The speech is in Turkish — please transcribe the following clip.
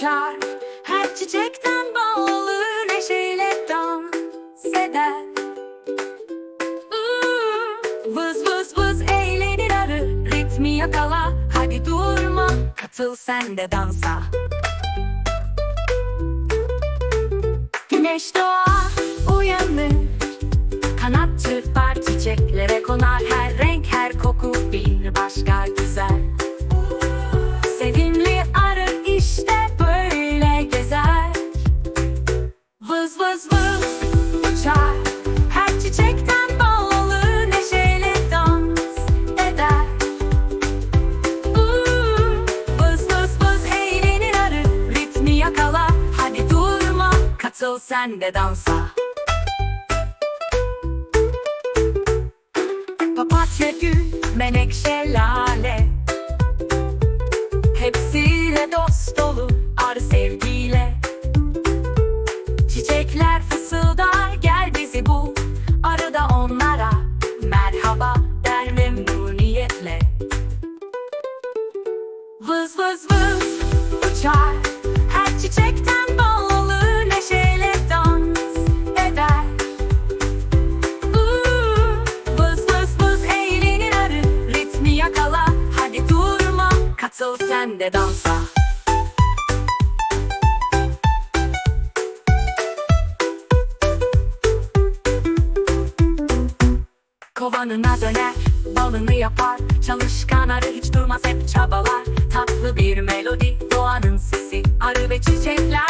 uçar. Her çiçekten olur Neşeyle dans eder. Vız vız vız eğlenir arı Ritmi yakala. Hadi durma Katıl sen de dansa. Güneş doğar uyanır. Kanat çırpar çiçeklere konar. Her renk her koku bir başka güzel Katıl sen de dansa. Papatya gül, menekşe lale. Hepsiyle dost olur arı sevgiyle. Çiçekler fısıldar gel bizi bul. Arı da onlara merhaba der memnuniyetle. Vız vız vız uçar Katıl sen de dansa? Kovanına döner, balını yapar. Çalışkan arı hiç durmaz hep çabalar. Tatlı bir melodi, doğanın sesi. Arı ve çiçekler